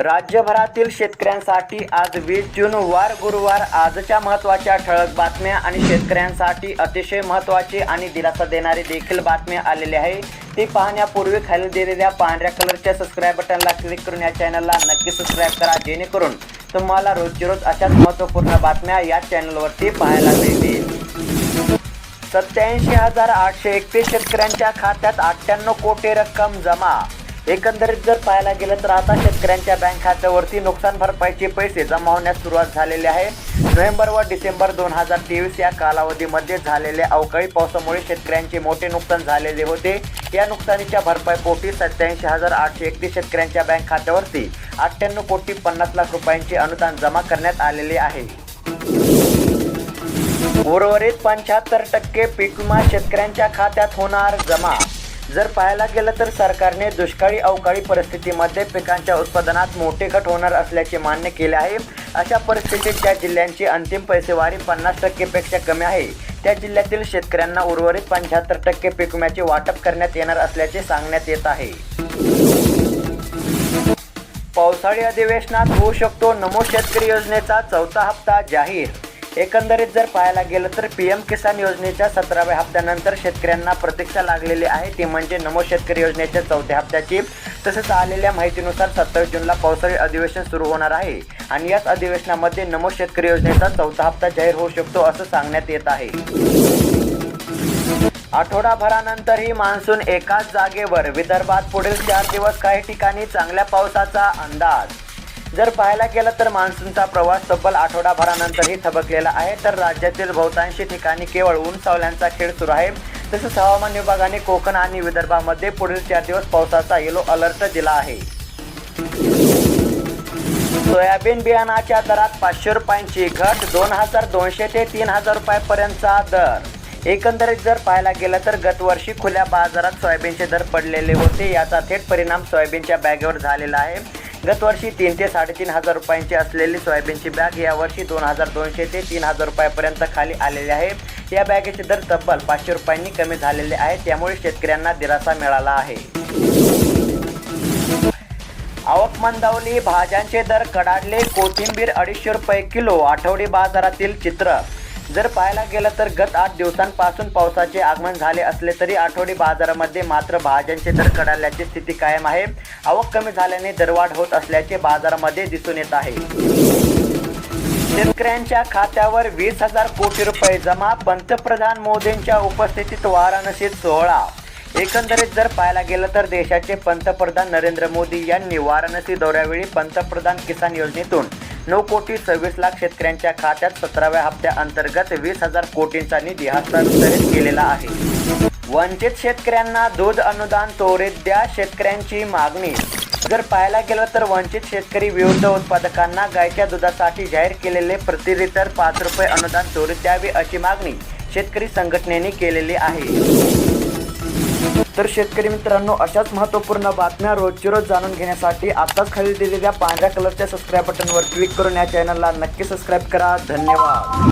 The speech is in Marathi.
राज्यभरातील शेतकऱ्यांसाठी आज वीस जून वार गुरुवार आजच्या महत्त्वाच्या ठळक बातम्या आणि शेतकऱ्यांसाठी अतिशय महत्त्वाची आणि दिलासा देणारी देखील बातम्या आलेली आहे. ती पाहण्यापूर्वी खाली दिलेल्या पांढऱ्या कलरच्या सबस्क्राईब बटनला क्लिक करून या चॅनलला नक्की सबस्क्राईब करा जेणेकरून तुम्हाला रोजची रोज अशाच महत्त्वपूर्ण बातम्या या चॅनलवरती पाहायला मिळतील. सत्याऐंशी हजार आठशे एकतीस शेतकऱ्यांच्या खात्यात अठ्ठ्याण्णव कोटी रक्कम जमा एकंदरीत जर पाहायला गेलं तर आता शेतकऱ्यांच्या बँक खात्यावरती नुकसान भरपाईचे पैसे जमा होण्यास सुरुवात झालेली आहे. नोव्हेंबर व डिसेंबर दोन हजार तेवीस या कालावधीमध्ये झालेल्या अवकाळी पावसामुळे शेतकऱ्यांचे मोठे नुकसान झालेले होते. या नुकसानीच्या भरपाईपोटी सत्याऐंशी हजार आठशे एकतीस शेतकऱ्यांच्या बँक खात्यावरती अठ्ठ्याण्णव कोटी पन्नास लाख रुपयांचे अनुदान जमा करण्यात आलेले आहे. उर्वरित पंच्याहत्तर टक्के पीक विमा शेतकऱ्यांच्या खात्यात होणार जमा जर पाहायला गेलं तर सरकारने दुष्काळी अवकाळी परिस्थितीमध्ये पिकांच्या उत्पादनात मोठे घट होणार असल्याचे मान्य केले आहे. अशा परिस्थितीत ज्या जिल्ह्यांची अंतिम पैसेवारी पन्नास टक्केपेक्षा कमी आहे. त्या जिल्ह्यातील शेतकऱ्यांना उर्वरित पंच्याहत्तर टक्के पीक विम्याचे वाटप करण्यात येणार असल्याचे सांगण्यात येत आहे. पावसाळी अधिवेशनात होऊ शकतो नमो शेतकरी योजनेचा चौथा हप्ता जाहीर एकंदरीत जर पाहायला गेलं तर पी एम किसान योजनेच्या सतराव्या हप्त्यानंतर शेतकऱ्यांना प्रतीक्षा लागलेली आहे. ती म्हणजे नमो शेतकरी योजनेच्या चौथ्या हप्त्याची. तसेच आलेल्या माहितीनुसार सत्तावीस जूनला पावसाळी अधिवेशन सुरू होणार आहे. आणि याच अधिवेशनामध्ये नमो शेतकरी योजनेचा चौथा हप्ता जाहीर होऊ शकतो असं सांगण्यात येत आहे. आठवडाभरानंतरही मान्सून एकाच जागेवर. विदर्भात पुढील चार दिवस काही ठिकाणी चांगल्या पावसाचा अंदाज. जर पाहायला गेलं तर मान्सूनचा प्रवास तब्बल आठवडाभरानंतरही थबकलेला आहे. तर राज्यातील बहुतांशी ठिकाणी केवळ ऊन सावल्यांचा खेळ सुरू आहे. तसेच हवामान विभागाने कोकण आणि विदर्भामध्ये पुढील चार दिवस पावसाचा येलो अलर्ट दिला आहे. सोयाबीन बियाणाच्या दरात पाचशे रुपयांची घट दोन हजार दोनशे ते तीन हजार रुपयापर्यंतचा दर. एकंदरीत जर पाहायला गेलं तर गतवर्षी खुल्या बाजारात सोयाबीनचे दर पडलेले होते. याचा थेट परिणाम सोयाबीनच्या बॅगेवर झालेला आहे. गतवर्षी तीन ते साडेतीन हजार रुपयांची असलेली सोयाबीनची बॅग यावर्षी दोन हजार दोनशे ते तीन हजार रुपयापर्यंत खाली आलेली आहे. या बॅगेचे दर तब्बल पाचशे रुपयांनी कमी झालेले आहे त्यामुळे शेतकऱ्यांना दिलासा मिळाला आहे. आवक मंदावली भाज्यांचे दर कडाडले कोथिंबीर अडीचशे रुपये किलो आठवडी बाजारातील चित्र. जर पाहायला गेलं तर गत आठ दिवसांपासून पावसाचे आगमन झाले असले तरी आठवडी बाजारामध्ये मात्र भाज्यांचे दर कडाल्याची स्थिती कायम आहे. आवक कमी झाल्याने दरवाढ होत असल्याचे बाजारामध्ये दिसून येत आहे. शेतकऱ्यांच्या खात्यावर वीस हजार कोटी रुपये जमा पंतप्रधान मोदींच्या उपस्थितीत वाराणसीत सोहळा. एकंदरीत जर पाहायला गेलं तर देशाचे पंतप्रधान नरेंद्र मोदी यांनी वाराणसी दौऱ्यावेळी पंतप्रधान किसान योजनेतून नऊ कोटी सव्वीस लाख शेतकऱ्यांच्या खात्यात सतराव्या हप्त्या अंतर्गत वीस हजार कोटींचा निधी हस्तांतरित केलेला आहे. वंचित शेतकऱ्यांना दूध अनुदान त्वरित द्या शेतकऱ्यांची मागणी. जर पाहायला गेलं तर वंचित शेतकरी विविध उत्पादकांना गायच्या दुधासाठी जाहीर केलेले प्रति लिटर पाच रुपये अनुदान त्वरित द्यावे अशी मागणी शेतकरी संघटनेने केलेली आहे. तर शेतकरी मित्रांनो अशाच महत्त्वपूर्ण बातम्या रोजची रोज जाणून घेण्यासाठी आताच खाली दिलेल्या पांढऱ्या कलरच्या सबस्क्राईब बटनवर क्लिक करून या चॅनलला नक्की सबस्क्राईब करा. धन्यवाद.